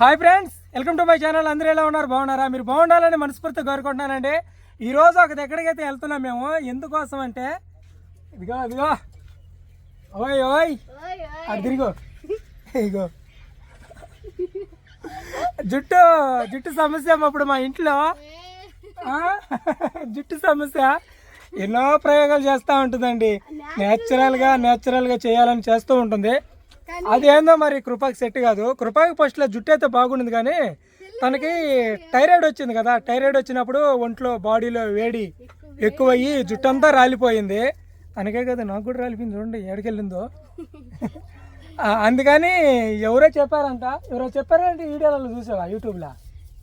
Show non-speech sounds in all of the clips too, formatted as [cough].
Hi friends welcome to my channel. అందరూ ఎలా ఉన్నారు? బాగున్నారా? మీరు బాగుండాలని మనస్ఫూర్తిగా కోరుకుంటున్నానండి. ఈ రోజు ఒక దగ్గరికి అయితే వెళ్తున్నాం మేము. ఎందుకోసం అంటే ఇదిగో ఇదిగో. ఓయ్ ఓయ్. అటు తిరిగో. ఇగో జుట్టు జుట్టు సమస్య అప్పుడు మా ఇంట్లో? జుట్టు సమస్య. ఎన్నో ప్రయోగాలు చేస్తూ ఉంటుందండి. న్యాచురల్గా న్యాచురల్గా చేయాలని చేస్తూ ఉంటుంది. అదేందో మరి కృపకి సెట్ కాదు. కృపకి ఫస్ట్లో జుట్టు అయితే బాగుండింది కానీ తనకి టైరాయిడ్ వచ్చింది కదా. టైరాయిడ్ వచ్చినప్పుడు ఒంట్లో బాడీలో వేడి ఎక్కువయ్యి జుట్టు అంతా రాలిపోయింది. తనకే కదా నాకు కూడా రాలిపోయింది చూడండి ఎక్కడికెళ్ళిందో. [laughs] అందుకని ఎవరో చెప్పారంట. ఎవరో చెప్పారంటే వీడియోలలో చూసావా? యూట్యూబ్లో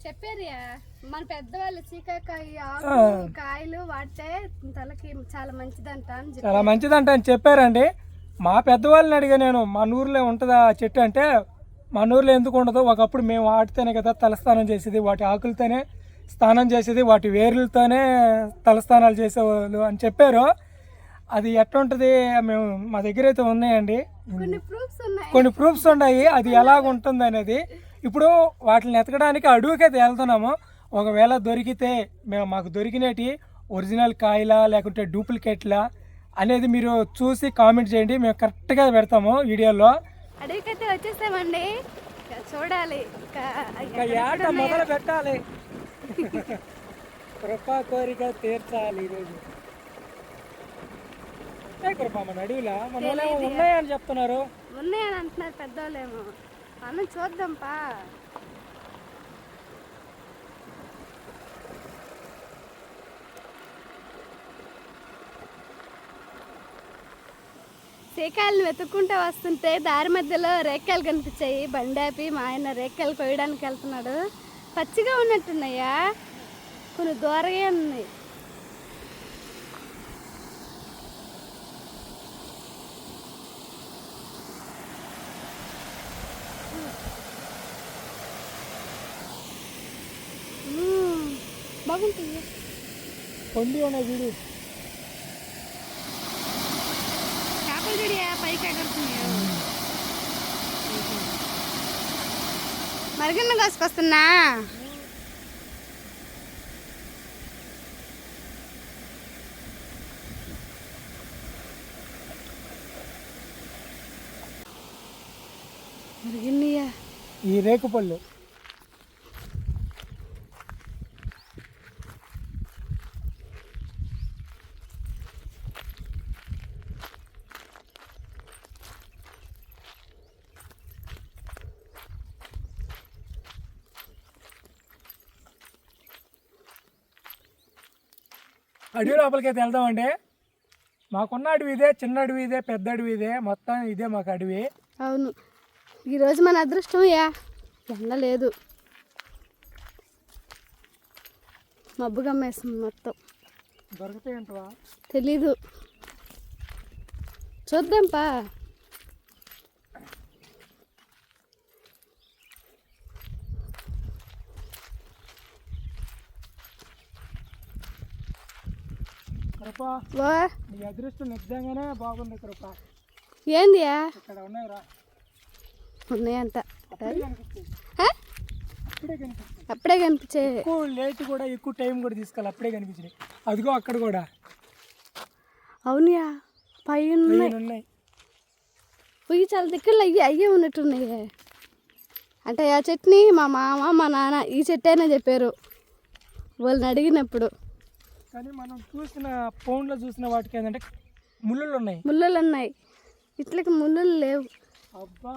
చెప్పారు మన పెద్దవాళ్ళు చీకాకాయ కాయలు వాడితే తలకి చాలా మంచిదంట చాలా మంచిదంట అని చెప్పారండి. మా పెద్దవాళ్ళని అడిగా నేను మన ఊర్లో ఉంటుందా ఆ చెట్టు? అంటే మన ఊర్లో ఎందుకు ఉండదు? ఒకప్పుడు మేము వాటితోనే కదా తలస్నానం చేసేది వాటి ఆకులతోనే స్నానం చేసేది వాటి వేర్లతోనే తలస్నానాలు చేసేవాళ్ళు అని చెప్పారు. అది ఎట్లుంటుంది మేము మా దగ్గర అయితే ఉన్నాయండి. కొన్ని ప్రూఫ్స్ ఉన్నాయి. కొన్ని ప్రూఫ్స్ ఉన్నాయి. అది ఎలాగ ఉంటుంది అనేది. ఇప్పుడు వాటిని ఎతకడానికి అడవికైతే వెళ్తున్నాము ఒకవేళ దొరికితే మేము మాకు దొరికినటి ఒరిజినల్ కాయలా లేకుంటే డూప్లికేట్లా అనేది మీరు చూసి కామెంట్ చేయండి. మేము కరెక్ట్గా పెడతాము వీడియోలో. అడవికైతే వచ్చేసామండి. చూడాలి. ఇక మొదలు పెట్టాలి. కృపా కోరిక తీర్చాలి ఈరోజు. కృప మన అడవిలా? మన ఉన్నాయని చెప్తున్నారు? ఉన్నాయని అంటున్నారు పెద్దవాళ్ళేమో మనం చూద్దాంపా. శీకాయలను వెతుక్కుంటూ వస్తుంటే దారి మధ్యలో రేఖలు కనిపించాయి. బండాపి మా ఆయన రేఖలు కొయ్యడానికి వెళ్తున్నాడు. పచ్చిగా ఉన్నట్టున్నాయా? కొన్ని దూరగా ఉన్నాయి. బాగుంటుంది. పండి ఉన్నాయి వీడియో చూడియా పైకి ఎగరుతున్నాయా మరిగిన్న కోసుకొస్తున్నా. మరిగిన్నయ్యా ఈ రేకు అడవి లోపలికైతే వెళ్దామండి. మాకున్న అడవి ఇదే చిన్న అడవి ఇదే పెద్ద అడవి ఇదే మొత్తం ఇదే మాకు అడవి. అవును. ఈరోజు మన అదృష్టం యా. ఎండ లేదు. మబ్బు గమ్మేస్తుంది మొత్తం. దొరుకుతాయి అంటవా తెలీదు. చూద్దాంపా. వా. నీ అదృష్టం నిజంగానే బాగుంది కృప. ఏందియా ఇక్కడ ఉన్నాయిరా ఉన్నాయంట. అప్పుడే కనిపించే ఎక్కువ లేట్ కూడా ఎక్కువ టైం కూడా తీసుకోవాలి అప్పుడే కనిపించినాయి. అదిగో అక్కడ కూడా. అవునయా పై ఉన్నాయి పొయ్యి చాలా దగ్గరలో అయ్యి అయ్యే ఉన్నట్టున్నాయి. అంటే ఆ చట్నీ మా మామ మా నాన్న ఈ చెట్టేనే చెప్పారు. వాళ్ళని అడిగినప్పుడు. కానీ మనం చూసిన ఫోన్లో చూసిన వాటికి ఏంటంటే ముళ్ళులు ఉన్నాయి. ముళ్ళులు ఉన్నాయి. ఇట్లకి ముళ్ళులు లేవు. అబ్బా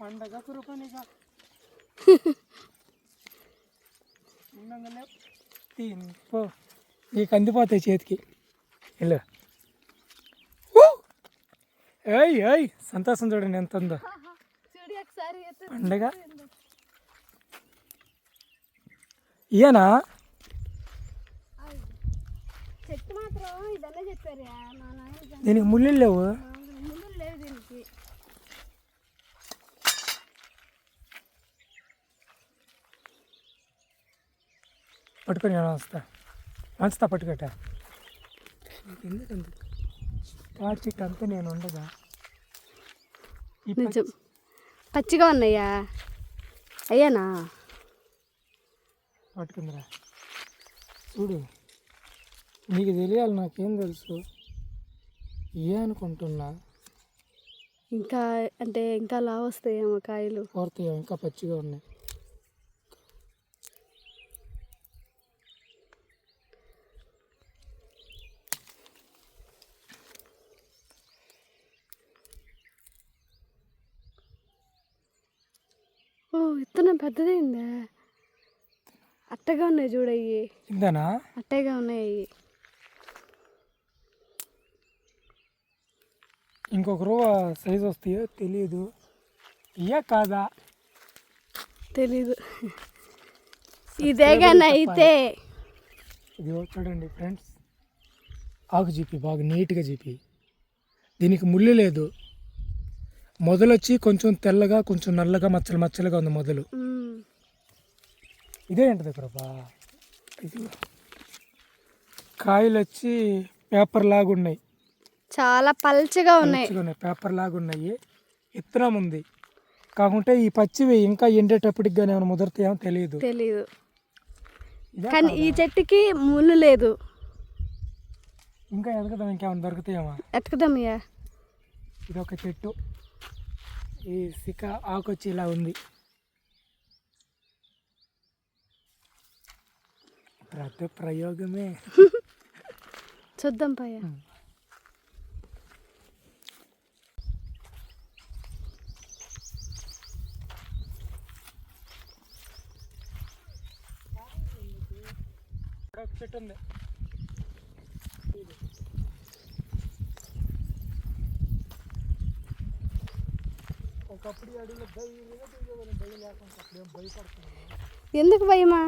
పండగ [laughs] పో. నీకు అందిపోతాయి చేతికి. వెళ్ళు! ఏయ్ ఏయ్ సంతోషం చూడండి ఎంత ఉందో. పండగ. ఇయనా చెట్టు మాత్రం ఇదన్నా చెప్పారు మా నాన్న దీనికి ముళ్ళు లేవు? ముళ్ళు లేవు దీనికి. పట్టుకొని వస్తా. మంచుతా పట్టుకట్ట. చెట్టు అంతా నేను పచ్చి- నిజం. పచ్చిగా ఉన్నాయా? అయ్యానా? పట్టుకుందిరా. చూడు. నీకు తెలియాలి నాకేం తెలుసు. ఏ అనుకుంటున్నా? ఇంకా అంటే ఇంకా లా వస్తాయేమో కాయలు. కోరతాయో ఇంకా పచ్చిగా ఉన్నాయి. ఓ విత్తనం పెద్దదైందా అట్టగా ఉన్నాయి చూడయ్యి ఇంతనా? అట్టగా ఉన్నాయి ఇంకొక రూవ సైజ్ వస్తాయో తెలియదు ఇయ్యా కాదా? తెలీదు. ఇదేగానే అయితే. ఇది చూడండి ఫ్రెండ్స్. ఆకు జీపి బాగా నీట్గా జీపి. దీనికి ముళ్ళు లేదు. మొదలు వచ్చి కొంచెం తెల్లగా కొంచెం నల్లగా మచ్చలు మచ్చలుగా ఉంది మొదలు. ఉమ్. ఇదే ఏంటిది కృపా ఇది కాయలు వచ్చి పేపర్ లాగా ఉన్నాయి చాలా పల్చగా ఉన్నాయి. పేపర్ లాగా ఉన్నాయి. ఇత్తనం ఉంది. కాకుంటే ఈ పచ్చివి ఇంకా ఎండేటప్పటికి కానీ ఏమైనా ముదరతాయేమో తెలియదు తెలీదు. ఇదే కానీ ఈ చెట్టుకి ముళ్ళు లేదు. ఇంకా ఎదగదాం ఇంకేమైనా దొరుకుతాయేమో. ఎత్తుకుదామయ్యా ఇది ఒక చెట్టు. ఈ సిక ఆకు వచ్చి ఇలా ఉంది. ప్రతి ప్రయోగమే. [laughs] చూద్దాం పయ్య. చెట్టు ఉంది. ఒకప్పుడు అడవిలో భయం లేకుండా అప్పుడు భయపడుతున్నాను ఎందుకు భయమా?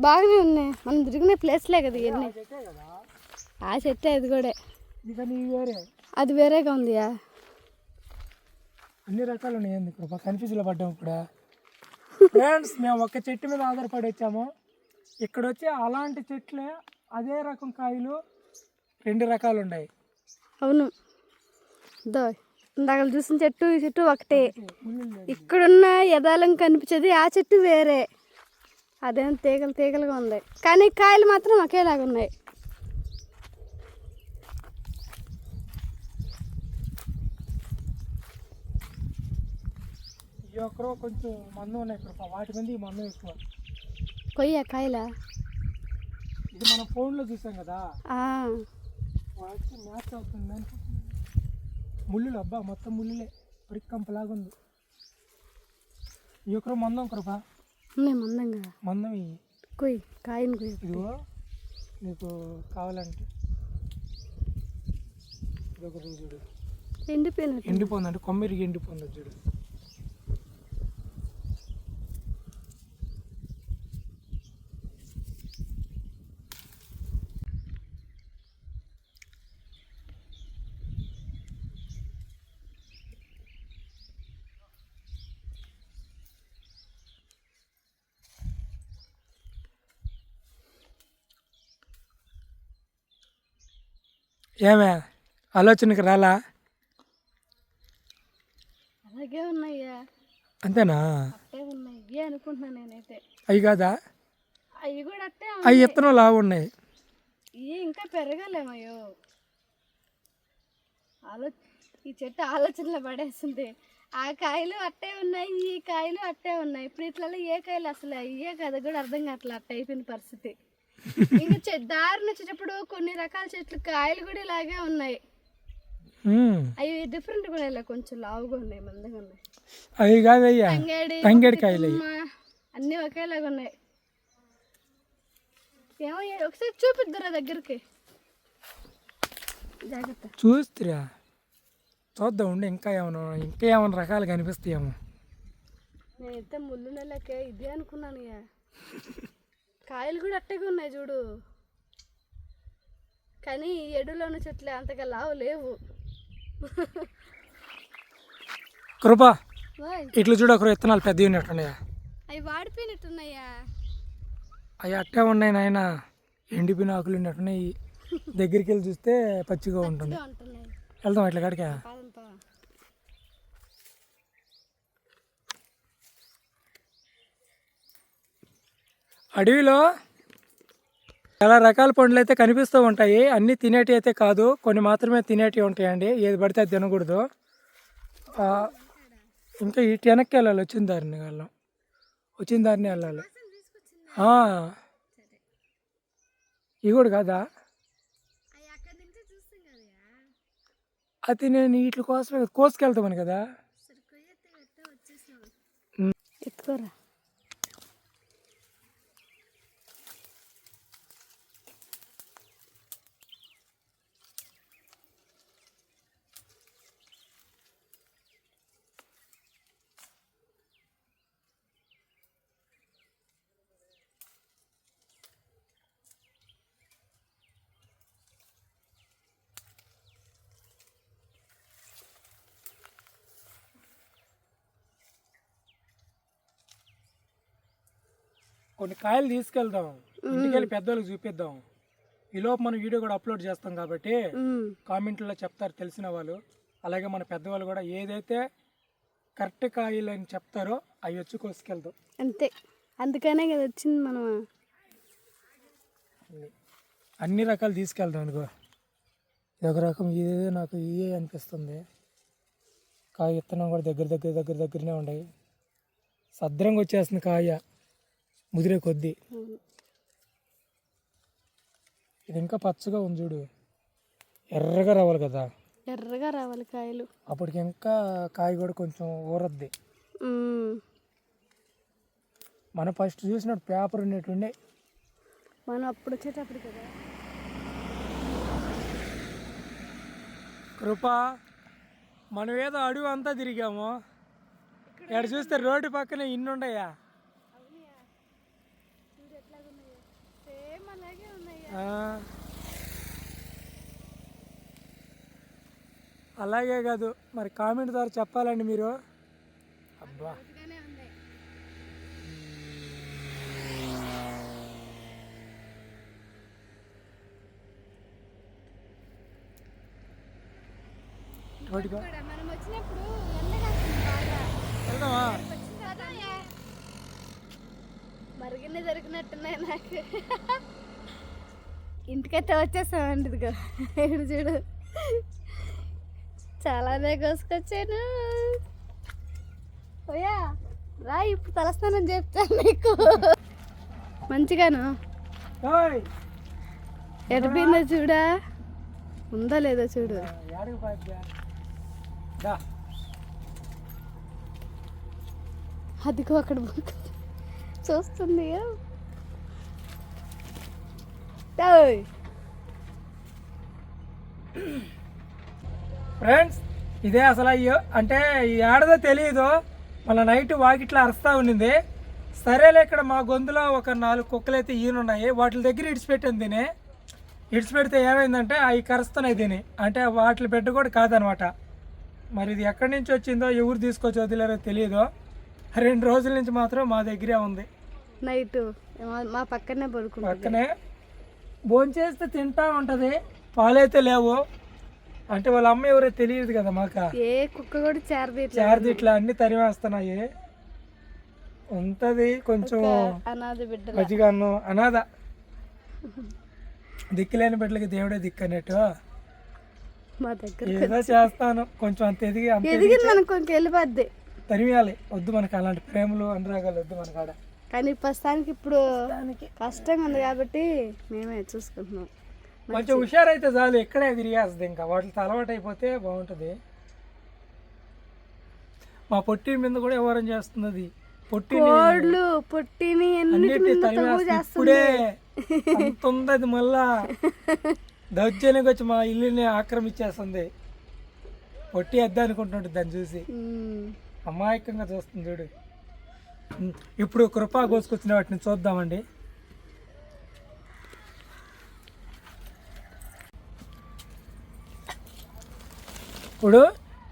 బాగానే ఉన్నాయి. మనం తిరిగిన ప్లేస్లే కదా ఇవన్నీ. ఆ చెట్టే అది కూడా. అది వేరేగా ఉందియా? అన్ని రకాలు ఉన్నాయి కృప కన్ఫ్యూజ్లో పడ్డాం ఇప్పుడు? ఫ్రెండ్స్ మేము ఒక చెట్టు మీద ఆధారపడి వచ్చాము. ఇక్కడ వచ్చి అలాంటి చెట్లే అదే రకం కాయలు రెండు రకాలు ఉన్నాయి అవును. దో ఇందాక చూసిన చెట్టు ఈ చెట్టు ఒకటే. ఇక్కడున్న యథాలం కనిపించేది ఆ చెట్టు వేరే. అదేం తీగలు తీగలుగా ఉంది. కానీ కాయలు మాత్రం ఒకేలాగా ఉన్నాయి. ఈ ఒక్కరో కొంచెం మందం ఉన్నాయి వాటి మీద ఈ మందం ఎక్కువ. కొయ్య కాయలా? ఇది మనం ఫోన్లో చూసాం కదా. ఆ, వాటికి మ్యాచ్ అవుతుంది ముళ్ళులు అబ్బా మొత్తం ముళ్ళులే. పరికంపలాగా ఉంది. ఈ ఒక్కరో మందం కృప ఉన్నాయి మందంగా మందం ఇవి కొయ్యి కాయను కొయ్యి. ఇదిగో నీకు కావాలంటే. ఇది ఒక చూడు. ఎండిపోయినట్టు ఎండిపోయిందంటే కొమ్మిరిగి ఎండిపోయింది చూడు. ఏమే ఆలోచనకి రాలా? అలాగే ఉన్నాయ్యా. అంతేనా? అట్టే ఉన్నాయి. ఇవే నేనైతే. అవి కాదా? అవి కూడా అట్టే అవి ఇత్తనం లావు ఉన్నాయి? ఇవి ఇంకా పెరగలేమయ్యో. ఆలో ఈ చెట్టు ఆలోచనలో పడేస్తుంది ఆ కాయలు అట్టే ఉన్నాయి ఈ కాయలు అట్టే ఉన్నాయి. ఇప్పుడు ఇట్లలో ఏ కాయలు అసలు అయ్యే కదా కూడా అర్థం కావట్లే. అట్ట అయిపోయిన పరిస్థితి. ఇంకా దారిని వచ్చేటప్పుడు కొన్ని రకాల చెట్లు కాయలు కూడా ఇలాగే ఉన్నాయి. అవి డిఫరెంట్గా ఉన్నాయి కొంచెం లావుగా ఉన్నాయి మందంగా ఉన్నాయి. అవి కాదయ్యా తంగేడి కాయలు అన్నీ ఒకేలాగా ఉన్నాయి. ఏమో ఒకసారి చూపిద్దురా దగ్గరికి. జాగ్రత్త. చూస్తురా. చూద్దాం ఉండి ఇంకా ఏమైనా ఇంకా ఏమైనా రకాలు కనిపిస్తాయేమో. నేనైతే ముళ్ళు నెలకే ఇదే అనుకున్నాను కాయలు కూడా అట్టగా ఉన్నాయి చూడు. కానీ ఎడులోని చెట్లు అంతగా లావు లేవు. కృపా ఇట్లా చూడు ఒకరు విత్తనాలు పెద్దవి ఉన్నట్టున్నాయా? అవి వాడిపోయినట్టున్నాయా? అవి అట్టే ఉన్నాయి నాయన. ఎండిపోయిన ఆకులు ఉన్నట్టున్నాయి. దగ్గరికి వెళ్ళి చూస్తే పచ్చిగా ఉంటుంది. వెళ్దాం ఇట్లా కాడికా. అడవిలో చాలా రకాల పండ్లు అయితే కనిపిస్తూ ఉంటాయి. అన్నీ తినేటివి అయితే కాదు. కొన్ని మాత్రమే తినేటివి ఉంటాయండి. ఏది పడితే అది తినకూడదు. ఆ, ఇంకా ఇటు వెనక్కి వెళ్ళాలి. వచ్చిన దారిని వెళ్ళాం వచ్చిన దారిని వెళ్ళాలి. ఆ. ఇవి కూడా కాదా? అది నేను వీటి కోసమే కోసుకెళ్తామని కదా? ఎత్తుకోరా. కొన్ని కాయలు తీసుకెళ్దాం. ఇంటికి వెళ్ళి పెద్దోళ్ళకి చూపిద్దాం. ఈలోపు మనం వీడియో కూడా అప్లోడ్ చేస్తాం కాబట్టి కామెంట్లో చెప్తారు తెలిసిన వాళ్ళు. అలాగే మన పెద్దవాళ్ళు కూడా ఏదైతే కరెక్ట్ కాయలు అని చెప్తారో అవి వచ్చి కోసుకెళ్తాం అంతే. అందుకనే కదా వచ్చింది మనం అన్ని రకాలు తీసుకెళ్దాం అనుకో ఒక రకం ఇదే నాకు ఇయే అనిపిస్తుంది. కాయ విత్తనం కూడా దగ్గర దగ్గర దగ్గర దగ్గరనే ఉన్నాయి. సద్రంగా వచ్చేస్తుంది కాయ. ముదిరే కొద్దీ. ఇది ఇంకా పచ్చగా ఉంది చూడు. ఎర్రగా రావాలి కదా. ఎర్రగా రావాలి కాయలు. అప్పటికి ఇంకా కాయ కూడా కొంచెం ఊరద్ది. మనం ఫస్ట్ చూసినట్టు పేపర్ ఉన్నట్టుండే మనం అప్పుడు వచ్చేటప్పుడు కదా. కృప మనం ఏదో అడవి అంతా తిరిగాము. ఇక్కడ చూస్తే రోడ్డు పక్కన ఇన్ని అలాగే కాదు మరి కామెంట్ ద్వారా చెప్పాలండి మీరు. అబ్బా. వెళ్దామా? మరిగిన దొరికినట్టున్నాయి నాకు. ఇంటికైతే వచ్చేసామండి ఇదిగో ఇక్కడ చూడు చాలానే కోసుకొచ్చాను. ఓయా రా ఇప్పుడు తలస్నానం చెప్తాను నీకు. మంచిగాను? ఎడిపోయిందో చూడా? ఉందో లేదో చూడు? అదిగో అక్కడ చూస్తుంది. ఫ్రెండ్స్ ఇదే అసలు అయ్యో అంటే ఈ ఏడదో తెలియదు మళ్ళీ నైట్ వాకిట్లో అరుస్తూ ఉండింది సరేలే ఇక్కడ మా గొంతులో ఒక నాలుగు కుక్కలు అయితే ఈయనున్నాయి వాటి దగ్గర ఇడిచిపెట్టింది దీని ఇడిచిపెడితే ఏమైందంటే అవి కరుస్తున్నాయి దీని అంటే వాటి బిడ్డ కూడా కాదనమాట. మరి ఇది ఎక్కడి నుంచి వచ్చిందో ఎవరు తీసుకొచ్చి వదిలేరో తెలియదు రెండు రోజుల నుంచి మాత్రం మా దగ్గరే ఉంది. నైట్ మా- మా పక్కనే పడుకుంటుంది. పక్కనే భోంచేస్తే తింటా ఉంటుంది పాలైతే లేవు. అంటే వాళ్ళ అమ్మ ఎవరో తెలియదు కదా మాకు. ఏ కుక్క కూడా చేరదీయట్లేదు. చార్ది ఇట్లా అన్ని తరిమేస్తున్నాయి. ఉంటది కొంచెం అనాథ అనాథ. దిక్కులేని బిడ్డలకి దేవుడే దిక్కు అన్నట్టు మా దగ్గర ఏదో చేస్తాను. కొంచెం అంత ఎదిగి అంత ఎదిగింది మనకు కొంచెం వెళ్ళిపోద్ది. తరిమేయాలి. వద్దు మనకి అలాంటి ప్రేమలు అనురాగాలు వద్దు మన కాడ. కానీ ప్రస్తుతానికి ఇప్పుడు కష్టంగా ఉంది కాబట్టి మేమే చూసుకుంటున్నాం. కొంచెం హుషారైతే చాలు ఇక్కడే తిరిగేస్తుంది ఇంకా. వాటితో అలవాటు అయిపోతే బాగుంటుంది. మా పొట్టి మీద కూడా వ్యవహారం చేస్తుంది అది పొట్టిని కోళ్ళు పొట్టిని ఇప్పుడే అంత మళ్ళా. దౌర్జన్యంగా వచ్చి మా ఇల్లుని ఆక్రమించేస్తుంది. పొట్టి వద్ద అనుకుంటుంటుంది దాన్ని చూసి. అమాయకంగా చూస్తుంది చూడు. ఇప్పుడు కృపా కోసుకొచ్చిన వాటిని చూద్దామండి. ఇప్పుడు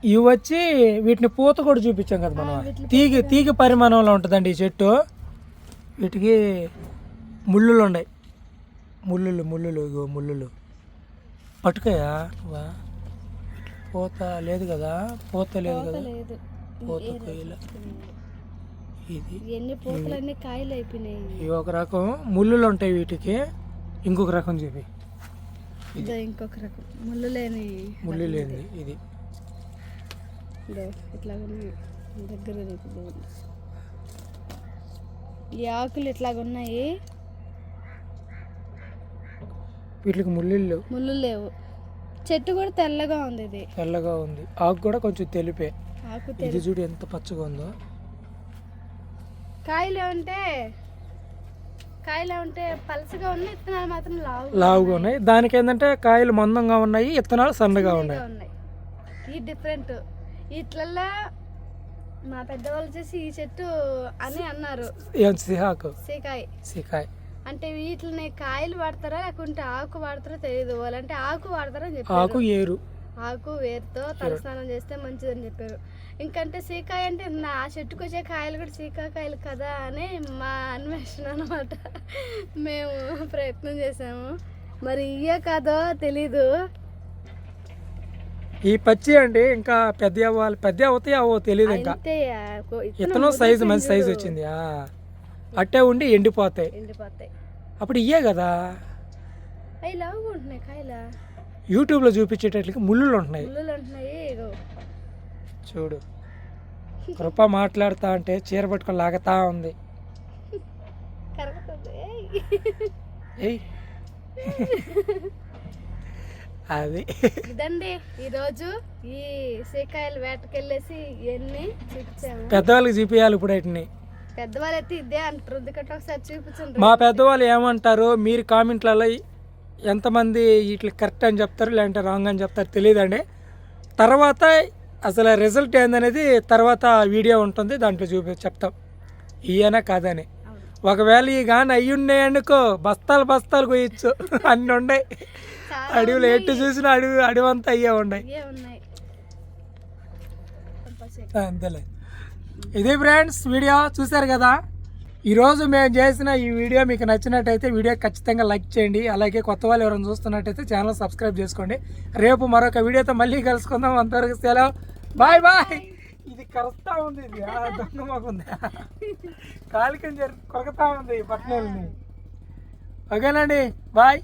ఇవి వచ్చి వీటిని పూత కూడా చూపించాం కదా మనం. తీగ తీగ పరిమాణంలో ఉంటుందండి ఈ చెట్టు. వీటికి ముళ్ళులు ఉన్నాయి. ముళ్ళులు ముళ్ళులు ఇగో ముళ్ళులు. పట్టుకయా? నువ్వా పూత లేదు కదా? పూత లేదు కదా? పూత కొయ్యల. ఇది. ఎన్ని పూతలన్నీ కాయలు అయిపోయినాయి. ఇవి ఒక రకం ముళ్ళులు ఉంటాయి వీటికి. ఇంకొక రకం చెప్పి. ఇదో ఇంకొక రకం. ముళ్ళు లేని ముళ్ళు లేనిది ఇది. ఇట్లా దగ్గర. ఈ ఆకులు ఇట్లాగ ఉన్నాయి వీటికి ముళ్ళిళ్ళు. ముళ్ళు లేవు. చెట్టు కూడా తెల్లగా ఉంది ఇది. తెల్లగా ఉంది. ఆకు కూడా కొంచెం తెలిపే. ఆకు ఇది చూడు ఎంత పచ్చగా ఉందో. కాయలు ఏమంటే కాయలు ఏమంటే పలసగా ఉన్నాయి ఇత్తనాలు మాత్రం లావు లావుగా ఉన్నాయి. దానికి ఏంటంటే కాయలు మందంగా ఉన్నాయి ఇత్తనాలు సన్నగా ఉన్నాయి. ఉన్నాయి. ఈ డిఫరెంట్ ఇట్లల్లా మా పెద్దవాళ్ళు చేసి ఈ చెట్టు అని అన్నారు. ఏం సిహాకు? సీకాయ. సికాయ. అంటే వీటిని కాయలు వాడతారా లేకుంటే ఆకు వాడతారో తెలియదు వాళ్ళంటే ఆకు వాడతారని చెప్పారు. ఆకు ఏరు. ఆకు వేరుతో తలస్నానం చేస్తే మంచిదని చెప్పారు. ఇంకంటే సీకాయ అంటే నా చెట్టుకు వచ్చే కాయలు కూడా సీకాకాయలు కదా అని మా అన్వేషణ అనమాట మేము ప్రయత్నం చేసాము మరి ఇయ్యే కాదో తెలీదు. ఈ పచ్చి అండి ఇంకా పెద్ద అవ్వాలి పెద్ద అవుతాయి అవో తెలియదు ఇంకా. ఇత్తనం సైజు మంచి సైజు వచ్చింది ఆ. అట్టే ఉండి ఎండిపోతాయి. ఎండిపోతాయి. అప్పుడు ఇయ్యే కదా. అవి లావుగా ఉంటున్నాయి కాయలా? యూట్యూబ్లో చూపించేటట్లకి ముళ్ళులు ఉంటున్నాయి. చూడు. కృప మాట్లాడుతా అంటే చీర పట్టుకొని లాగుతా ఉంది. అది. ఇదండి ఈరోజు ఈ సీకాయలు వేటకెళ్ళేసి ఇవన్నీ చూపించాము. పెద్దవాళ్ళకి చూపించాలి ఇప్పుడు వాటిని. పెద్దవాళ్ళు అయితే ఇదే అంటారు ఎందుకంటే ఒకసారి చూపించండి. మా పెద్దవాళ్ళు ఏమంటారు మీరు కామెంట్లలో ఎంతమంది వీటికి కరెక్ట్ అని చెప్తారు లేదంటే రాంగ్ అని చెప్తారు తెలియదండి. తర్వాత అసలు రిజల్ట్ ఏందనేది తర్వాత వీడియో ఉంటుంది దాంట్లో చూపి చెప్తాం. ఈయన కాదని. ఒకవేళ ఈ కానీ అయ్యి ఉన్నాయి అనుకో బస్తాలు బస్తాలు కొయ్యచ్చు. [laughs] అన్ని ఉన్నాయి. అడవిలో ఎట్టు చూసినా అడవి అడవి అంతా అయ్యే ఉన్నాయి. అంతేలే. ఇది ఫ్రెండ్స్ వీడియో చూశారు కదా? ఈరోజు మేము చేసిన ఈ వీడియో మీకు నచ్చినట్టయితే వీడియో ఖచ్చితంగా లైక్ చేయండి. అలాగే కొత్త వాళ్ళు ఎవరైనా చూస్తున్నట్టయితే ఛానల్ సబ్స్క్రైబ్ చేసుకోండి. రేపు మరొక వీడియోతో మళ్ళీ కలుసుకుందాం. అంతవరకు సెలవు. Bye bye. ఇది కరుస్తా ఉంది ఇది. ఆ, దొంగ మాకుంది కాలికం జరి కొరకతా ఉంది పట్టణాలని ఓకేనండి బాయ్.